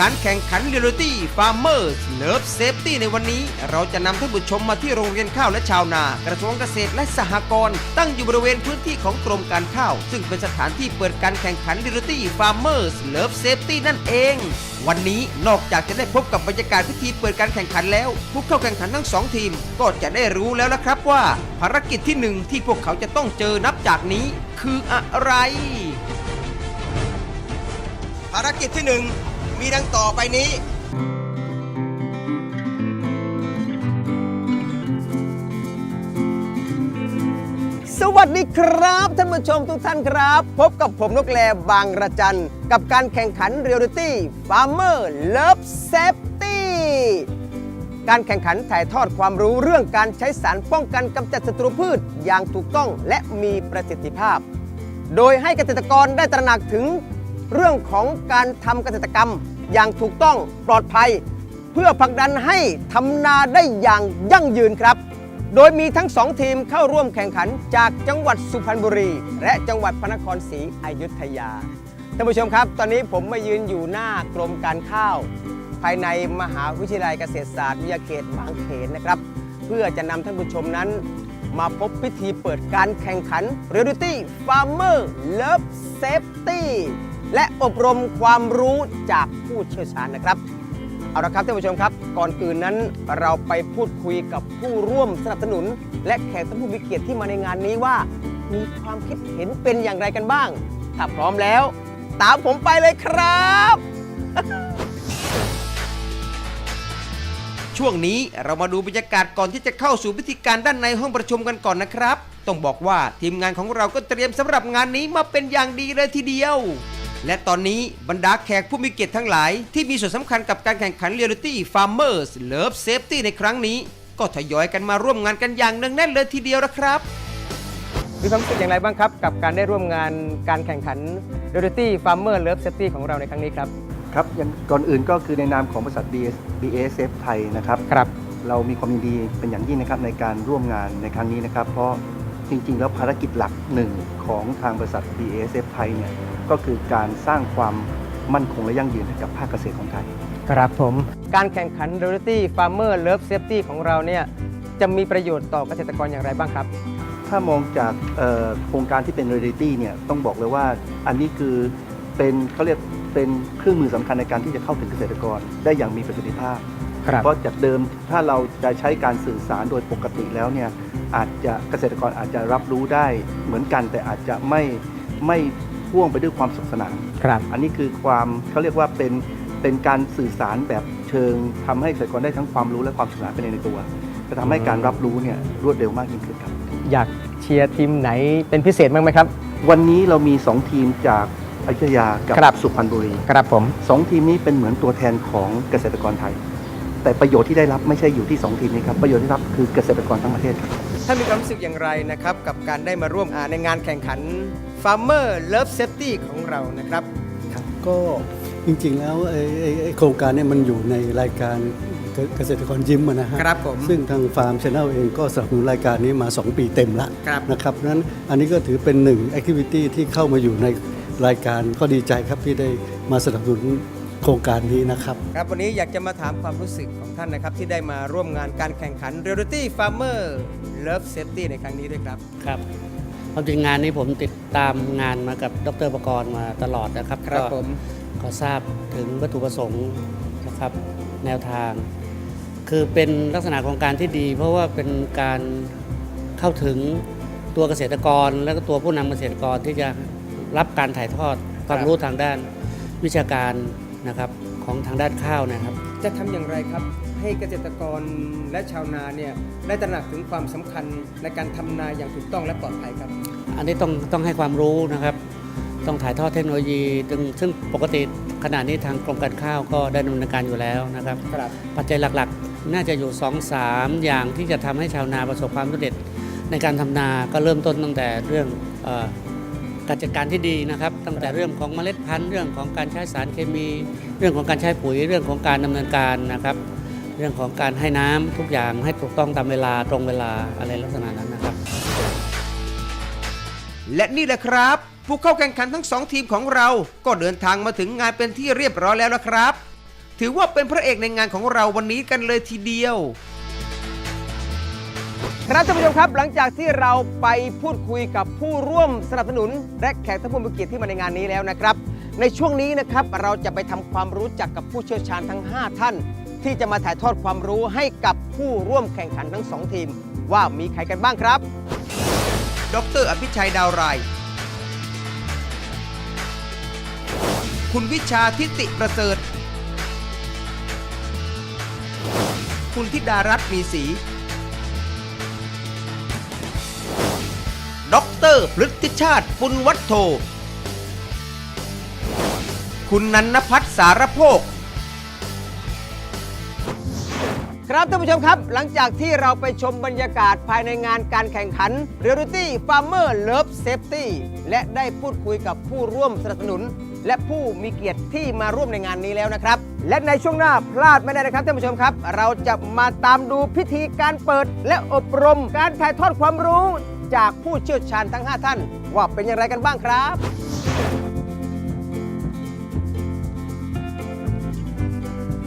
การแข่งขัน Reality Farmers Love Safety ในวันนี้ เราจะนำท่านผู้ชมมาที่โรงเรียนข้าวและชาวนากระทรวงเกษตรและสหกรณ์ตั้งอยู่บริเวณพื้นที่ของกรมการข้าว ซึ่งเป็นสถานที่เปิดการแข่งขัน Reality Farmers Love Safety นั่นเอง วันนี้นอกจากจะได้พบกับบรรยากาศพิธีเปิดการแข่งขันแล้ว ผู้เข้าแข่งขันทั้งสองทีม ก็จะได้รู้แล้วละครับว่า ภารกิจที่หนึ่งที่พวกเขาจะต้องเจอนับจากนี้ คืออะไร ภารกิจที่หนึ่ง มีดังต่อไปนี้ สวัสดีครับท่านผู้ชมทุกท่านครับ พบกับผมนกแลบางระจัน กับการแข่งขัน Reality Farmer Love Safety การแข่งขันถ่ายทอดความรู้เรื่องการใช้สารป้องกันกำจัดศัตรูพืชอย่างถูกต้องและมีประสิทธิภาพ โดยให้เกษตรกรได้ตระหนักถึงเรื่องของการทำเกษตรกรรม อย่างถูกต้องปลอดภัย เพื่อผลักดันให้ทำนาได้อย่างยั่งยืนครับ โดยมีทั้งสองทีมเข้าร่วมแข่งขันจากจังหวัดสุพรรณบุรี และจังหวัดพระนครศรีอยุธยาท่านผู้ชมครับ ตอนนี้ผมมายืนอยู่หน้ากรมการข้าว ภายในมหาวิทยาลัยเกษตรศาสตร์วิทยาเขตบางเขนนะครับ เพื่อจะนำท่านผู้ชมนั้น มาพบพิธีเปิดการแข่งขัน Reality Farmer Love Safety และอบรมความรู้จากผู้เชี่ยวชาญนะครับ เอาละครับท่านผู้ชมครับ ก่อนอื่นนั้นเราไปพูดคุยกับผู้ร่วมสนับสนุน และแขกท่านผู้มีเกียรติที่มาในงานนี้ว่า มีความคิดเห็นเป็นอย่างไรกันบ้าง ถ้าพร้อมแล้ว ตามผมไปเลยครับ ช่วงนี้เรามาดูบรรยากาศก่อนที่จะเข้าสู่พิธีการด้านในห้องประชุมกันก่อนนะครับ ต้องบอกว่าทีมงานของเราก็เตรียมสำหรับงานนี้มาเป็นอย่างดีเลยทีเดียว และตอนนี้บรรดาแขกผู้มีเกียรติทั้งหลาย ที่มีส่วนสำคัญกับการแข่งขัน Reality Farmers Love Safety ในครั้งนี้ ก็ทยอยกันมาร่วมงานกันอย่างเนืองแน่นเลยทีเดียวนะครับมีความรู้สึกอย่างไรบ้างครับ กับการได้ร่วมงานการแข่งขัน Reality Farmer Love Safety ของเราในครั้งนี้ครับ ครับอย่างก่อนอื่นก็คือในนามของบริษัท BS BASF ไทยนะครับ ครับ เรามีความยินดีเป็นอย่างยิ่งนะครับในการร่วมงานในครั้งนี้นะครับ เพราะ จริง ๆ แล้วภารกิจหลักหนึ่งของทางบริษัท BASF ไทยเนี่ยก็คือการสร้างความมั่นคงและยั่งยืนให้กับภาคเกษตรของไทย ครับผม การแข่งขัน Reality Farmer Love Safety ของเราเนี่ยจะมีประโยชน์ต่อเกษตรกรอย่างไรบ้างครับ ถ้ามองจากเอ่อโครงการที่เป็น Reality เนี่ยต้องบอกเลยว่าอันนี้คือเป็นเขาเรียกเป็นเครื่องมือสำคัญในการที่จะเข้าถึงเกษตรกรได้อย่างมีประสิทธิภาพ ครับ เพราะจากเดิมถ้าเราจะใช้การสื่อสารโดยปกติแล้วเนี่ย อาจจะเกษตรกรอาจจะรับรู้ได้เหมือนกัน แต่อาจจะไม่ไม่พ่วงไปด้วยความสนุขสนาน ครับ อันนี้คือความเขาเรียกว่าเป็นเป็นการสื่อสารแบบเชิงทำให้เกษตรกรได้ทั้งความรู้และความสนุกสนานไปในตัวจะทำให้การรับรู้เนี่ยรวดเร็วมากยิ่งขึ้นครับ อยากเชียร์ทีมไหนเป็นพิเศษบ้างไหมครับ วันนี้เรามี 2 ทีมจากอยุธยากับครับ สุพรรณบุรี ครับผม สองทีมนี้เป็นเหมือนตัวแทนของเกษตรกรไทย แต่ประโยชน์ที่ได้รับไม่ใช่อยู่ที่ 2 ทีมนี้ครับ ประโยชน์ที่ได้รับคือเกษตรกรทั้งประเทศครับ ท่านมีความรู้สึกอย่างไรนะครับกับการได้มาร่วมอ่าในงานแข่งขัน Farmer Love Safety ของเรานะครับครับก็จริงๆแล้วไอ้ไอ้ไอ้โครงการเนี้มันอยู่ในรายการเกเกษตรกรยิ้มอะนะฮะครับผมซึ่งทางฟาร์มช n แนลเองก็สนับสนุนรายการนี้มา 2 ปีเต็มละครับนะครับเพราะฉะนั้นอันนี้ก็ถือเป็นหนึ่งแอคทิวิตี้ที่เข้ามาอยู่ในรายการก็ดีใจครับที่ได้มาสนับสนุน โครงการนี้นะครับ ครับวันนี้อยากจะมาถามความรู้สึกของท่านนะครับ ที่ได้มาร่วมงานการแข่งขัน Reality Farmer Love Safety ในครั้งนี้ด้วยครับ ครับความจริงงานนี้ผมติดตามงานมากับดรประกรณ์มาตลอดนะครับครับก็ผมก็ทราบถึงวัตถุประสงค์นะครับแนวทาง คือเป็นลักษณะของการที่ดี เพราะว่าเป็นการเข้าถึงตัวเกษตรกร และก็ตัวผู้นำเกษตรกรที่จะรับการถ่ายทอดความรู้ทางด้านวิชาการ นะครับของทางด้านข้าวนะครับ จะทำอย่างไรครับ ให้เกษตรกรและชาวนาเนี่ยได้ตระหนักถึงความสำคัญในการทำนาอย่างถูกต้องและปลอดภัยครับ อันนี้ต้องต้องให้ความรู้นะครับ ต้องถ่ายทอดเทคโนโลยีซึ่งซึ่งปกติขณะนี้ทางกรมการข้าวก็ได้ดำเนินการอยู่แล้วนะครับ ครับ ปัจจัยหลักๆ น่าจะอยู่ 2 3 อย่างที่จะทำให้ชาวนาประสบความสำเร็จในการทำนาก็เริ่มต้นตั้งแต่เรื่องเออ การจัดการที่ดีนะครับ ตั้งแต่เรื่องของเมล็ดพันธุ์เรื่องของการใช้สารเคมี เรื่องของการใช้ปุ๋ยเรื่องของการดำเนินการนะครับ เรื่องของการให้น้ำทุกอย่างให้ถูกต้องตามเวลาตรงเวลาอะไรลักษณะนั้นนะครับ และนี่แหละครับ ผู้เข้าแข่งขันทั้งสองทีมของเราก็เดินทางมาถึงงานเป็นที่เรียบร้อยแล้วละครับ ถือว่าเป็นพระเอกในงานของเราวันนี้กันเลยทีเดียว ครับท่านผู้ชมครับ หลังจากที่เราไปพูดคุยกับผู้ร่วมสนับสนุน และแขกท่านผู้มีเกียรติที่มาในงานนี้แล้วนะครับ ในช่วงนี้นะครับเราจะไปทำความรู้จักกับผู้เชี่ยวชาญทั้ง 5 ท่าน ที่จะมาถ่ายทอดความรู้ให้กับผู้ร่วมแข่งขันทั้ง 2 ทีม ว่ามีใครกันบ้างครับ ดร อภิชัยดาวราย คุณวิชาทิติประเสริฐ คุณธิดารัตน์มีศรี ด็อกเตอร์พฤติชาติปุณวัฒโธ คุณนันนพัฒสารโภค ครับท่านผู้ชมครับ หลังจากที่เราไปชมบรรยากาศภายในงานการแข่งขัน Reality Farmer Love Safety และได้พูดคุยกับผู้ร่วมสนับสนุน และผู้มีเกียรติที่มาร่วมในงานนี้แล้วนะครับ และในช่วงหน้าพลาดไม่ได้นะครับท่านผู้ชมครับ เราจะมาตามดูพิธีการเปิด และอบรมการถ่ายทอดความรู้ จากผู้เชี่ยวชาญทั้ง 5 ท่าน ว่าเป็นอย่างไรกันบ้างครับ